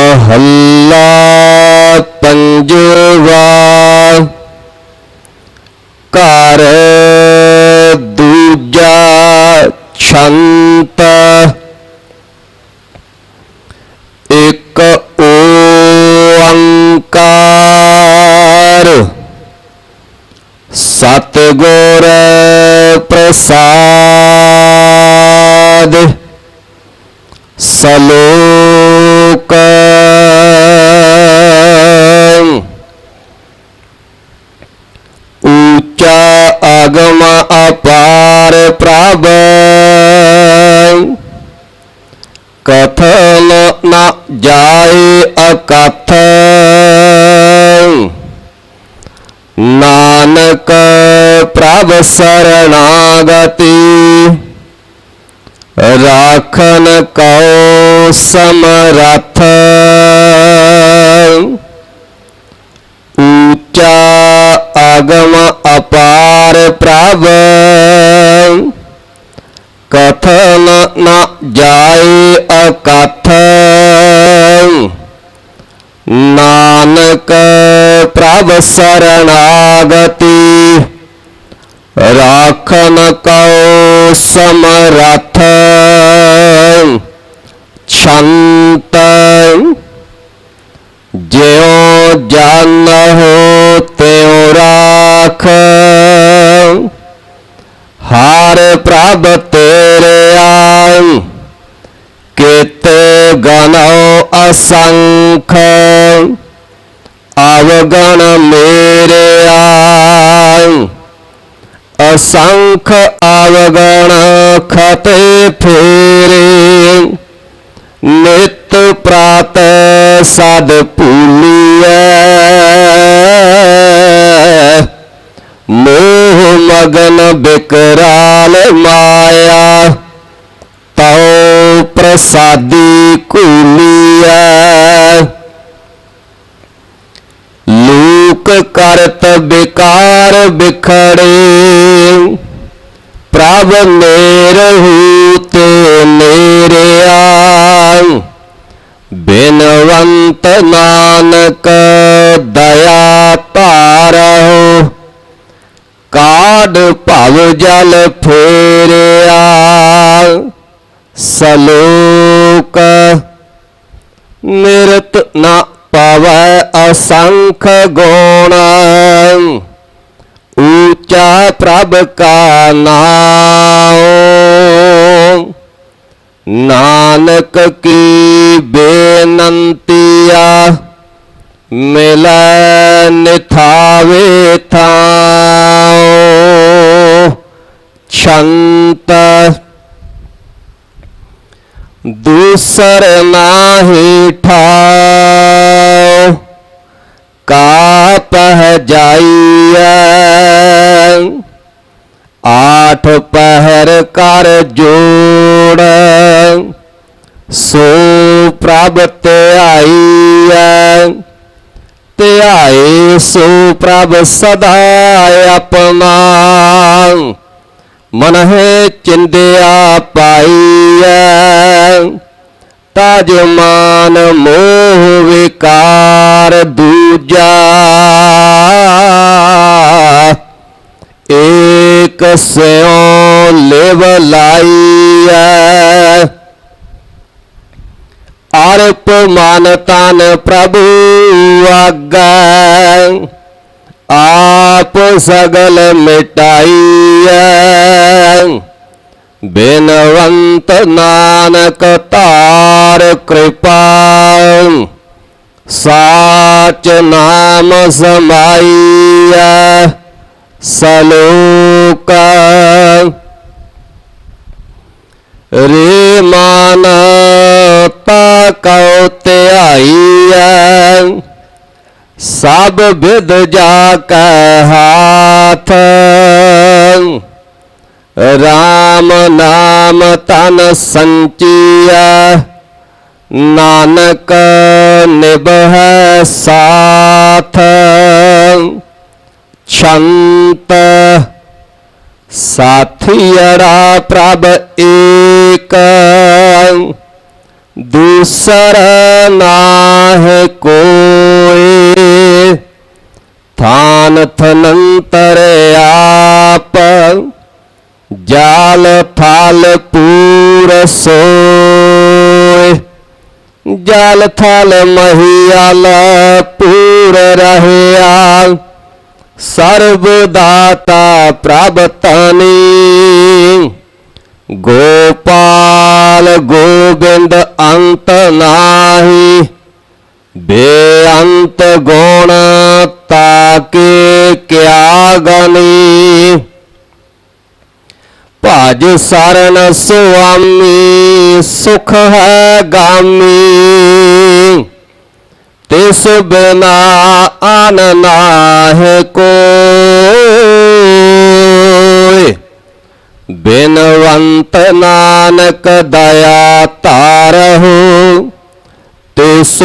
ਮਹੱਲਾ ਪੰਜਵਾ ਘਰ ਦੂਜਾ ਛੰਤ ਇੱਕ ਓੰਕਾਰ। ਸਤਿਗੁਰ ਪ੍ਰਸਾਦ ਸਲੋ ਸਰਣਾਗਤੀ ਰਾਖਨ ਕਉ ਸਮਰਥ। ਉੱਚਾ ਅਗਮ ਅਪਾਰ ਪ੍ਰਭ। ਕਥਨ ਨ ਜਾਏ ਅਕਥ। ਨਾਨਕ ਪ੍ਰਭ ਸਰਣਾਗਤੀ ਜਿਉ ਜਨ ਹੋ ਤਿਉ ਰਾਖ। ਹਰ ਪ੍ਰਭ ਤੇਰੇ ਆਇ ਕੀਤੇ ਗਨਉ ਅਸੰਖ। ਅਵਗਣ ਮੇਰੇ ਆਇ ਅਸੰਖ ਅਵਗਣ ਖਤੇ ਫੇਰੇ। ਨਿਤ ਪ੍ਰਾਤ ਸਦ ਭੂਲੀਐ ਮੋਹ ਮਗਨ ਬਿਕਰਾਲ ਮਾਇਆ, ਤਉ ਪ੍ਰਸਾਦੀ ਕੂਲੀਐ ਲੋਕ ਕਰਤ ਬਿਕਾਰ ਬਿਖੜੇ, ਪ੍ਰਭ ਮੇਰਹੂ ਤੇ ਨਾਨਕ ਦਇਆ ਧਾਰਹੁ, ਕਾਢ ਭਵ ਜਲ ਫੇਰਿਆ, ਸਲੋਕ, ਨਿਰਤ ਨ ਪਵੈ ਅਸੰਖ ਗੁਣ, ਊਚਾ ਪ੍ਰਭ ਕਾ ਨਾਮ ਨਾਨਕ ਕੀ ਬੇਨੰਤੀਆ ਮਿਲੈ ਨਿਥਾਵੇ ਥਾਉ। ਛੰਤ। ਦੂਸਰ ਨਾਹੀ ਠਾਉ। ਕਾ ਪਹ ਜਾਈਐ। ਆਠ ਪਹਿਰ ਕਰ ਜੋੜ, ਸੋ ਪ੍ਰਭ ਧਿਆਈਐ ਧਿਆਏ ਸੋ ਪ੍ਰਭ ਸਦਾ ਆਪਣਾ। ਮਨ ਹੈ ਚਿੰਦਿਆ ਪਾਈਐ ਤਾਜ ਮਾਨ ਮੋਹ ਵਿਕਾਰ ਦੂਜਾ। ਏਕ ਸਿਉ ਲਿਵ ਲਾਈਐ। ਅਰਪ ਮਨ ਤਨ ਪ੍ਰਭੂ ਆਗੈ। ਆਪ ਸਗਲ ਮਿਟਾਈਐ। ਬੇਨਵੰਤ ਨਾਨਕ ਧਾਰ ਕਿਰਪਾ। ਸਾਚ ਨਾਮ ਸਮਾਈਐ। ਸਲੋਕ ਰੇ ਮਾਨ ਤਾ ਕਉ ਧਿਆਈ ਸਭ ਵਿਦ ਜਾ ਕੈ ਹਾਥ। ਰਾਮ ਨਾਮ ਤਨ ਸੰਚੀਆ ਨਾਨਕ ਨਿਭੈ ਸਾਥ। ਛੰਤ ਸਾਥੀੜਾ ਪ੍ਰਭ ਏਕ, ਦੂਸਰ ਨਾਹਿ ਕੋਇ ਥਾਨ ਥਨੰਤਰ ਆਪ, ਜਾਲ ਥਾਲ ਪੂਰ ਸੋਇ ਜਾਲ ਥਾਲ ਮਹੀਆਲ ਪੂਰ ਰਹਿਆ। ਸਰਬ ਦਾਤਾ ਪ੍ਰਭ ਤਨੀ ਗੋਪਾਲ ਗੋਬਿੰਦ ਅੰਤ ਨਾਹੀ ਬੇਅੰਤ ਗੁਣ ਤਾਕੇ ਕਿਆ ਗਨੀ ਭਜ ਸਰਨ ਸੁਆਮੀ ਸੁਖ ਹੈ ਗਾਮੀ ਤਿਸ ਬਿਨਾ ਆਨ ਨਾਹਿ ਕੋਇ ਬਿਨਵੰਤ ਨਾਨਕ ਦਇਆ ਧਾਰਹੁ ਤਿਸ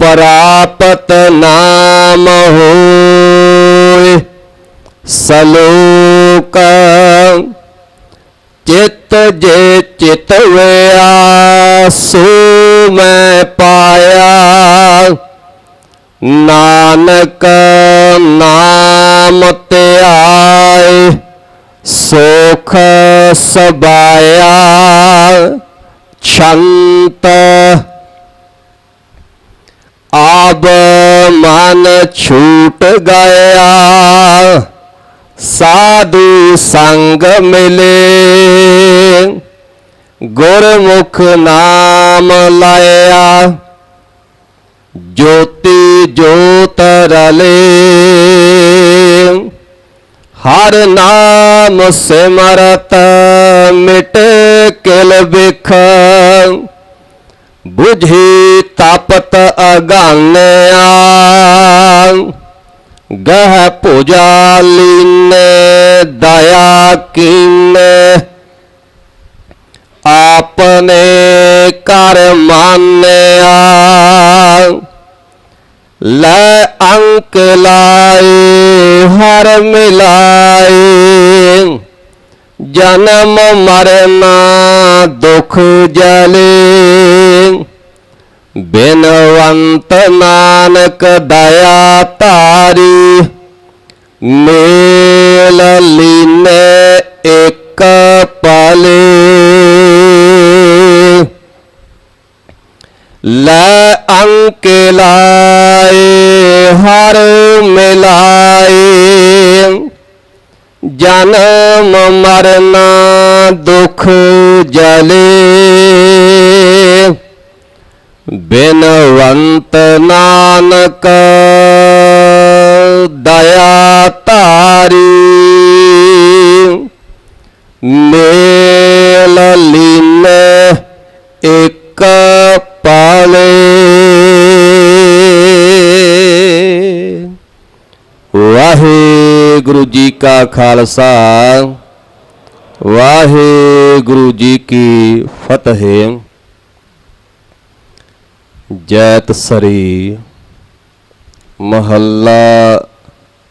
ਪ੍ਰਾਪਤ ਨਾਮ ਹੋਇ ਸਲੋਕ ਚਿਤ ਜੇ ਚਿਤ ਵਿਆ ਸੋ ਮੈਂ ਪਾਇਆ ਨਾਨਕ ਨਾਮ ਧਿਆਏ ਸੁਖ ਸਬਾਇਆ ਛੰਤ। ਆਬ ਮਨ ਛੂਟ ਗਿਆ, ਸਾਧੂ ਸੰਗ ਮਿਲੇ। ਗੁਰਮੁਖ ਨਾਮ ਲਾਇਆ ਜੋਤੀ ਜੋਤ ਰਲੇ। ਹਰ ਨਾਮ ਸਿਮਰਤ ਮਿਟ ਕਿਲ ਬਿਖ ਬੁਝੀ ਤਾਪਤ ਅਗਾਨਿਆ। ਗਹ ਪੂਜਾ ਲੀਨੇ, ਦਇਆ ਕੀਨੇ। ਆਪਨੇ ਕਰ ਮਾਨਿਆ। ਲੈ ਅੰਕ ਲਾਏ, ਹਰ ਮਿਲਾਏ। ਜਨਮ ਮਰਨਾ ਦੁਖ ਜਲੇ। ਬਿਨਵੰਤ ਨਾਨਕ ਦਇਆ ਧਾਰੀ, ਮੇਲ ਲੀਨੇ ਇੱਕ ਪਾਲੇ। ਲੈ ਅੰਕ ਲਾਏ ਹਰ ਮਿਲਾਏ। ਜਨਮ ਮਰਨਾ ਦੁਖ ਜਲੇ। ਬਿਨਵੰਤ ਨਾਨਕ ਦਇਆ ਧਾਰੀ। ਮੇਲ ਵਾਹਿਗੁਰੂ ਜੀ ਕਾ ਖਾਲਸਾ, ਵਾਹਿਗੁਰੂ ਜੀ ਕੀ ਫਤਿਹ। ਜੈਤ ਸਰੀ, ਮਹੱਲਾ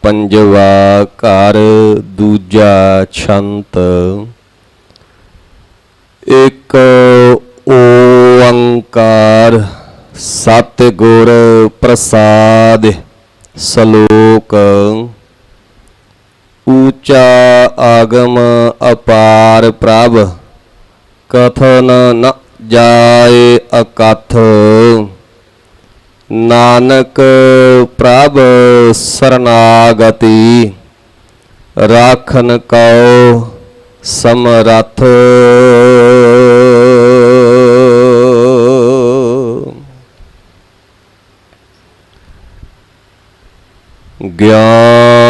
ਪੰਜਵਾ ਘਰ, ਦੂਜਾ ਛੰਤ। ਇੱਕ ਓੰਕਾਰ ਸਤਿਗੁਰ ਪ੍ਰਸਾਦ ਸ਼ਲੋਕ। ਊਚਾ ਆਗਮ ਅਪਾਰ ਪ੍ਰਭ, ਕਥਨ ਨ ਜਾਏ ਅਕਥ। ਨਾਨਕ ਪ੍ਰਭ ਸਰਨਾਗਤੀ, ਰਾਖਨ ਕਉ ਸਮਰਥ। ਗਿਆਨ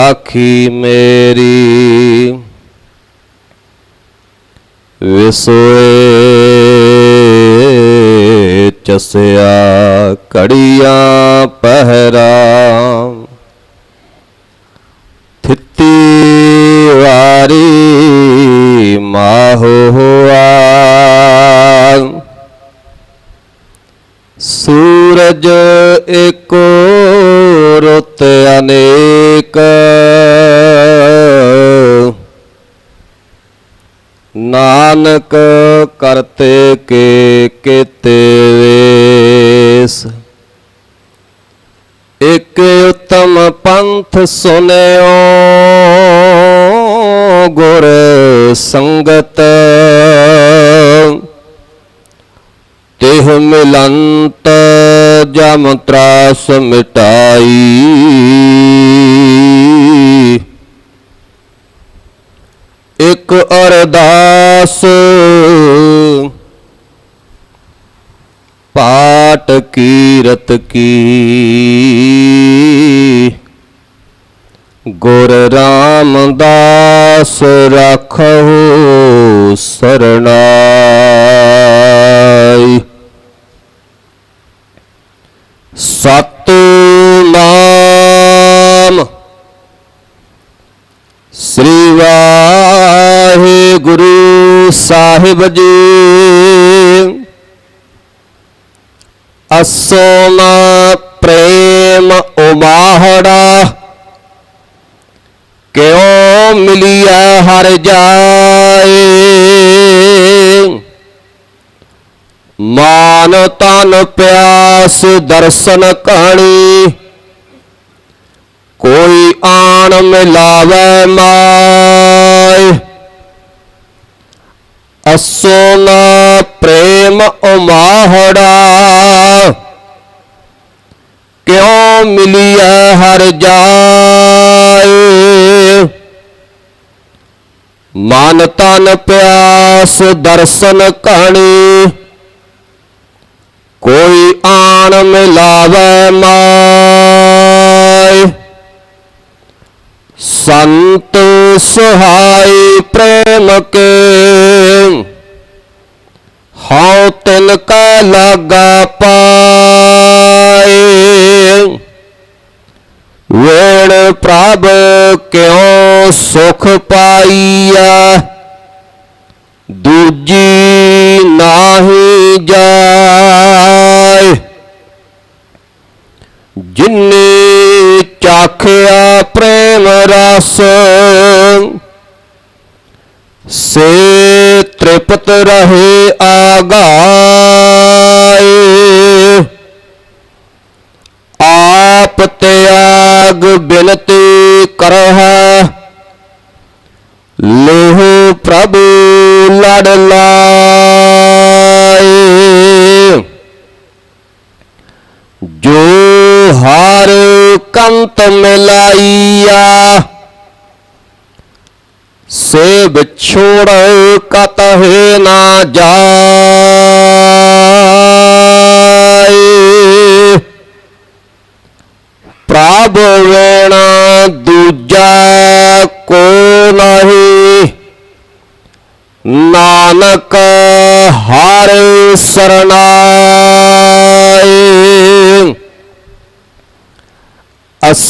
ਰਾਖੀ ਮੇਰੀ। ਵਿਸੋਏ ਚਸਿਆ ਕੜੀਆਂ ਪਹਿਰਾ। ਥਿੱਤੀ ਵਾਰੀ ਮਾਹੋ ਹੋਆ। ਸੂਰਜ ਏਕੋ ਰੁੱਤ ਅਨੇਕ। ਨਾਨਕ ਕਰਤੇ ਕੇ ਕੀਤੇ ਵੇਸ। ਇਕ ਉਤਮ ਪੰਥ ਸੁਨਿਓ, ਗੁਰ ਸੰਗਤ। ਤਿਹ ਮਿਲੰਤ ਜਮ ਤਰਾਸ ਮਿਟਾਈ। ਇਕ ਅਰਦਾਸ। ਪਾਟ ਕੀਰਤ ਕੀ? ਗੁਰ ਰਾਮਦਾਸ ਰਾਖਹੁ ਸਰਣਾਈ ਸਾਹਿਬ ਜੀ। ਅਸੋਮ ਪ੍ਰੇਮ ਉਮਾਹੜਾ। ਕਿਉ ਮਿਲਿਆ ਹਰ ਜਾਏ? ਮਾਨ ਤਨ ਪਿਆਸ ਦਰਸ਼ਨ ਕਹਾਣੀ ਕੋਈ ਆਣ ਮਿਲਾਵੇ ਮਾਇ ਅਸੋ ਨਾ ਪ੍ਰੇਮ ਉਮਾਹੜਾ। ਕਿਉ ਮਿਲਿਆ ਹਰ ਜਾਏ? ਮਨ ਤਨ ਪਿਆਸ ਦਰਸ਼ਨ ਕਹਾਣੀ ਕੋਈ ਆਣ ਮਿਲਾਵੇ ਮਾਇ ਸੰਤ ਸੁਹਾਈ ਪ੍ਰੇਮ ਕੇ। ਹਉ ਤਿਨ ਕਾ ਲਾਗਾ ਪਾਏ। ਵੇਣ ਪ੍ਰਭ ਕਿਉ ਸੁਖ ਪਾਈਆ ਦੂਜੀ ਨਾਹੀ ਜਾਏ। ਜਿਨੇ ਚਾਖਿਆ ਪ੍ਰੇਮ ਰਸ। ਸੇ ਤ੍ਰਿਪਤ ਰਹੇ ਆਗਾਏ। ਆਪ ਤਿਆਗ ਬਿਨਤੀ ਕਰਹਿ। ਲੋਹ ਪ੍ਰਭੂ ਲੜ ਲਾਏ। ਜੋ ਹਰ ਕੰਤ ਮਿਲਾਈਆ ਸੇ ਕਤ ਕਤਹਿ ਨਾ ਜਾਏ। ਪ੍ਰਭ ਵੇਣ ਦੂਜਾ ਕੋ ਨਹੀਂ। ਨਾਨਕ ਹਰ ਸਰਨਾਏ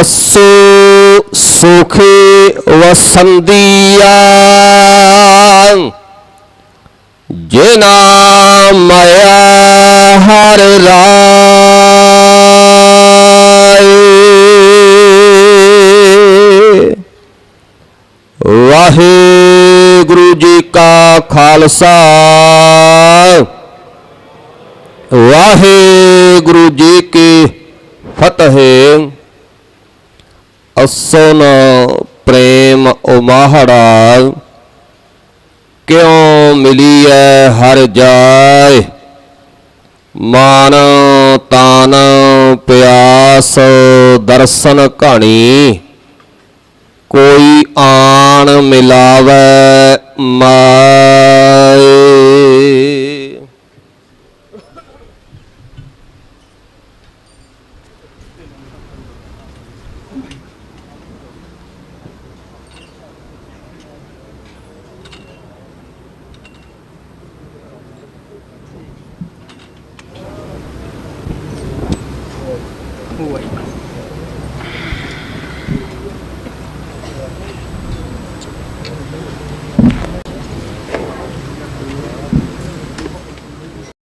ਅਸੋ ਸੁਖੇ ਵਸੰਦੀਆ ਜਿਨਾ ਮਾਇਆ ਹਰ ਰਾਏ। ਵਾਹਿਗੁਰੂ ਜੀ ਕਾ ਖਾਲਸਾ, ਵਾਹਿਗੁਰੂ ਜੀ ਕੀ ਫਤਿਹ। ਅਸਨ ਪ੍ਰੇਮ ਉਮਾਹੜਾ ਕਿਉ ਮਿਲੀਐ ਹਰ ਜਾਏ? ਮਾਨ ਤਾਨ ਪਿਆਸ ਦਰਸ਼ਨ ਕਹਾਣੀ ਕੋਈ ਆਣ ਮਿਲਾਵੇ ਮਾਏ।